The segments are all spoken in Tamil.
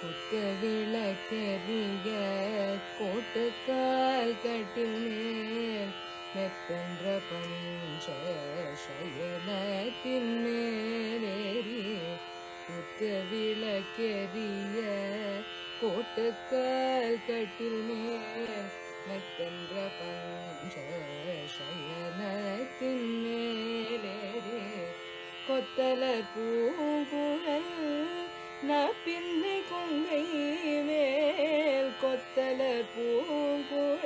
குத்து விளக்கெரிய கோட்டுக்கால் கட்டில் மேல் மெத்தன்ற பஞ்ச சயனத்தின் மேலேறி குத்து விளக்கெரிய கோட்டுக்கால் கட்டில் மேல் மெத்தன்ற பஞ்ச சயனத்தின் மேலேறி கொத்தலர் பூங்குழல் நப்பின்னை கொங்கை மேல் கொத்தல பூங்குழ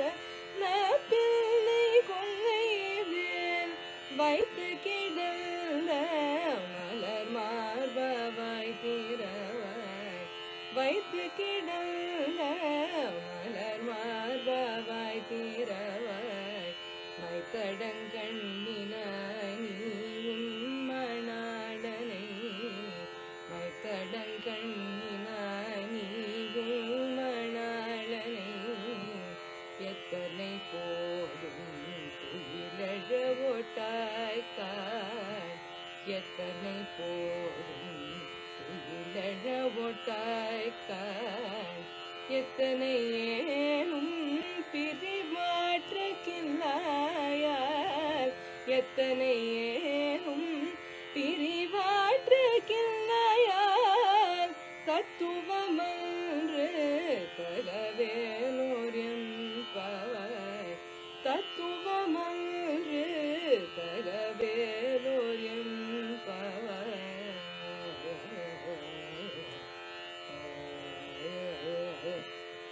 நப்பின்னை கொங்கை மேல் வைத்து கிடந்த மலர் மார்பவாய் தீரவாய் வைத்து கிடந்த மலர் மார்பவாய் தீரவாய் மைத்தடங்கண்ணினாய் ஓட்டாய் எத்தனை போதும் துயிலழ ஓட்டாய் காய் எத்தனை ஏனும் பிரிமாற்ற எத்தனை ஏனும் பிரிவாற்றக்கில்லாயால் தத்துவமன்று தகவேலோரியம் பவாய்